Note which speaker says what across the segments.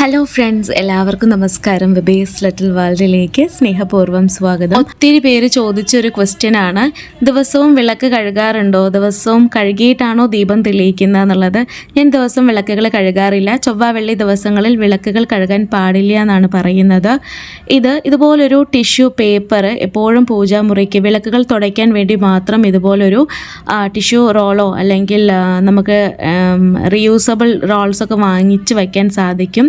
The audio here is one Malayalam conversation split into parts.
Speaker 1: ഹലോ ഫ്രണ്ട്സ് എല്ലാവർക്കും നമസ്കാരം. വിബേസ് ലിറ്റിൽ വേൾഡിലേക്ക് സ്നേഹപൂർവം സ്വാഗതം. ഒത്തിരി പേര് ചോദിച്ചൊരു ക്വസ്റ്റ്യൻ ആണ്. ദിവസവും വിളക്ക് കഴുകാറുണ്ടോ? ദിവസവും കഴുകിയിട്ടാണോ ദീപം തെളിയിക്കുന്നത് എന്നുള്ളത്? ഞാൻ ദിവസം വിളക്കുകൾ കഴുകാറില്ല. ചൊവ്വ വെള്ളി ദിവസങ്ങളിൽ വിളക്കുകൾ കഴുകാൻ പാടില്ല എന്നാണ് പറയുന്നത്. ഇത് ഇതുപോലൊരു ടിഷ്യൂ പേപ്പർ എപ്പോഴും പൂജാമുറിക്ക് വിളക്കുകൾ തുടയ്ക്കാൻ വേണ്ടി മാത്രം ഇതുപോലൊരു ടിഷ്യൂ റോളോ അല്ലെങ്കിൽ നമുക്ക് റീയൂസബിൾ റോൾസൊക്കെ വാങ്ങിച്ച് വയ്ക്കാൻ സാധിക്കും.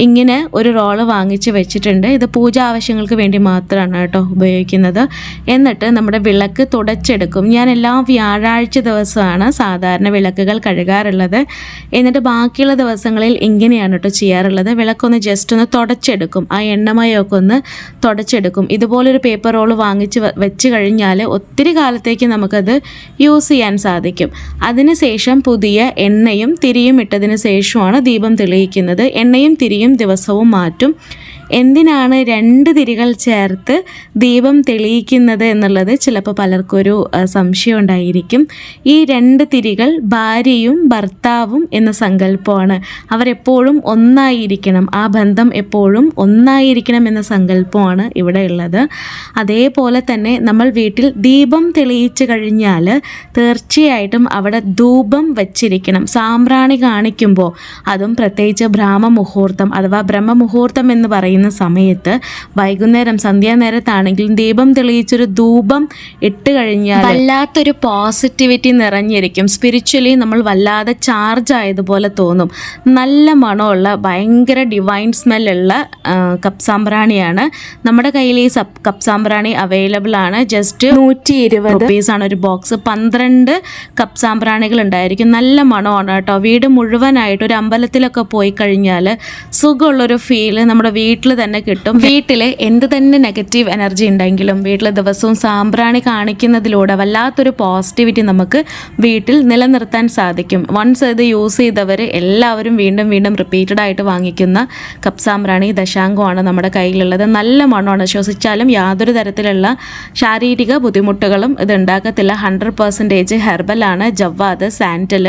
Speaker 1: ഇങ്ങനെ ഒരു റോൾ വാങ്ങിച്ച് വെച്ചിട്ടുണ്ട്. ഇത് പൂജ ആവശ്യങ്ങൾക്ക് വേണ്ടി മാത്രമാണ് കേട്ടോ ഉപയോഗിക്കുന്നത്. എന്നിട്ട് നമ്മുടെ വിളക്ക് തുടച്ചെടുക്കും. ഞാൻ എല്ലാ വ്യാഴാഴ്ച ദിവസമാണ് സാധാരണ വിളക്കുകൾ കഴുകാറുള്ളത്. എന്നിട്ട് ബാക്കിയുള്ള ദിവസങ്ങളിൽ ഇങ്ങനെയാണ് കേട്ടോ ചെയ്യാറുള്ളത്. വിളക്കൊന്ന് ജസ്റ്റ് ഒന്ന് തുടച്ചെടുക്കും. ആ എണ്ണമയമൊക്കെ ഒന്ന് തുടച്ചെടുക്കും. ഇതുപോലൊരു പേപ്പർ റോൾ വാങ്ങിച്ച് വെച്ച് കഴിഞ്ഞാൽ ഒത്തിരി കാലത്തേക്ക് നമുക്കത് യൂസ് ചെയ്യാൻ സാധിക്കും. അതിനുശേഷം പുതിയ എണ്ണയും തിരിയും ഇട്ടതിന് ശേഷമാണ് ദീപം തെളിയിക്കുന്നത്. എണ്ണയും തിരിയും ദിവസവും മാറ്റും. എന്തിനാണ് രണ്ട് തിരികൾ ചേർത്ത് ദീപം തെളിയിക്കുന്നത് എന്നുള്ളത് ചിലപ്പോൾ പലർക്കൊരു സംശയം ഉണ്ടായിരിക്കും. ഈ രണ്ട് തിരികൾ ഭാര്യയും ഭർത്താവും എന്ന സങ്കല്പമാണ്. അവരെപ്പോഴും ഒന്നായിരിക്കണം. ആ ബന്ധം എപ്പോഴും ഒന്നായിരിക്കണം എന്ന സങ്കല്പമാണ് ഇവിടെ ഉള്ളത്. അതേപോലെ തന്നെ നമ്മൾ വീട്ടിൽ ദീപം തെളിയിച്ചു കഴിഞ്ഞാൽ തീർച്ചയായിട്ടും അവിടെ ധൂപം വച്ചിരിക്കണം. സാമ്പ്രാണി കാണിക്കുമ്പോൾ അതും പ്രത്യേകിച്ച് ബ്രാഹ്മ മുഹൂർത്തം അഥവാ ബ്രഹ്മ മുഹൂർത്തം എന്ന് പറയുന്ന സമയത്ത് വൈകുന്നേരം സന്ധ്യാനേരത്താണെങ്കിലും ദീപം തെളിയിച്ചൊരു ധൂപം ഇട്ട് കഴിഞ്ഞാൽ വല്ലാത്തൊരു പോസിറ്റിവിറ്റി നിറഞ്ഞിരിക്കും. സ്പിരിച്വലി നമ്മൾ വല്ലാതെ ചാർജ് ആയതുപോലെ തോന്നും. നല്ല മണമുള്ള ഭയങ്കര ഡിവൈൻ സ്മെല്ലുള്ള കപ്പ് സാമ്പ്രാണിയാണ്. നമ്മുടെ കയ്യിൽ ഈ സപ് കപ്പ് സാമ്പ്രാണി അവൈലബിൾ ആണ്. ജസ്റ്റ് നൂറ്റി ഇരുപത് റുപ്പീസ് ആണ് ഒരു ബോക്സ് പന്ത്രണ്ട് കപ്പ് സാമ്പ്രാണികൾ ഉണ്ടായിരിക്കും. നല്ല മണമാണ് കേട്ടോ. വീട് മുഴുവനായിട്ട് ഒരു അമ്പലത്തിലൊക്കെ പോയി കഴിഞ്ഞാൽ സുഖമുള്ളൊരു ഫീൽ നമ്മുടെ വീട്ടിൽ തന്നെ കിട്ടും. വീട്ടിൽ എന്ത് തന്നെ നെഗറ്റീവ് എനർജി ഉണ്ടെങ്കിലും വീട്ടിൽ ദിവസവും സാമ്പ്രാണി കാണിക്കുന്നതിലൂടെ വല്ലാത്തൊരു പോസിറ്റിവിറ്റി നമുക്ക് വീട്ടിൽ നിലനിർത്താൻ സാധിക്കും. വൺസ് ഇത് യൂസ് ചെയ്തവർ എല്ലാവരും വീണ്ടും വീണ്ടും റിപ്പീറ്റഡ് ആയിട്ട് വാങ്ങിക്കുന്ന കപ്പ് സാമ്പ്രാണി ദശാംഗമാണ് നമ്മുടെ കയ്യിലുള്ളത്. നല്ല മണമാണ്. ശ്വസിച്ചാലും യാതൊരു തരത്തിലുള്ള ശാരീരിക ബുദ്ധിമുട്ടുകളും ഇത് ഉണ്ടാക്കത്തില്ല. ഹൺഡ്രഡ് പെർസെന്റേജ് ഹെർബലാണ് ജവ്വാദ് സാന്റൽ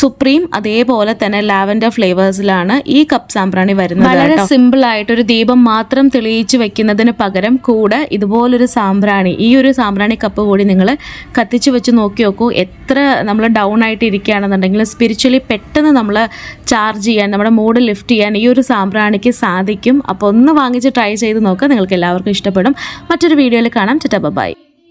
Speaker 1: സുപ്രീം അതേപോലെ തന്നെ ലാവൻഡർ ഫ്ലേവേഴ്സിലാണ് ഈ കപ്പ് സാമ്പ്രാണി വരുന്നത് വളരെ സിമ്പിൾ ആയിട്ട് ഒരു ദീപം മാത്രം തെളിയിച്ച് വെക്കുന്നതിന് പകരം കൂടെ ഇതുപോലൊരു സാമ്പ്രാണി ഈ ഒരു സാമ്പ്രാണി കപ്പ് കൂടി നിങ്ങൾ കത്തിച്ച് വെച്ച് നോക്കി നോക്കൂ. എത്ര നമ്മൾ ഡൗൺ ആയിട്ട് ഇരിക്കുകയാണെന്നുണ്ടെങ്കിൽ സ്പിരിച്വലി പെട്ടെന്ന് നമ്മൾ ചാർജ് ചെയ്യാൻ നമ്മുടെ മൂഡ് ലിഫ്റ്റ് ചെയ്യാൻ ഈ ഒരു സാമ്പ്രാണിക്ക് സാധിക്കും. അപ്പോൾ ഒന്ന് വാങ്ങിച്ച് ട്രൈ ചെയ്ത് നോക്കുക നിങ്ങൾക്ക് എല്ലാവർക്കും ഇഷ്ടപ്പെടും. മറ്റൊരു വീഡിയോയിൽ കാണാം. ചറ്റ ബൈ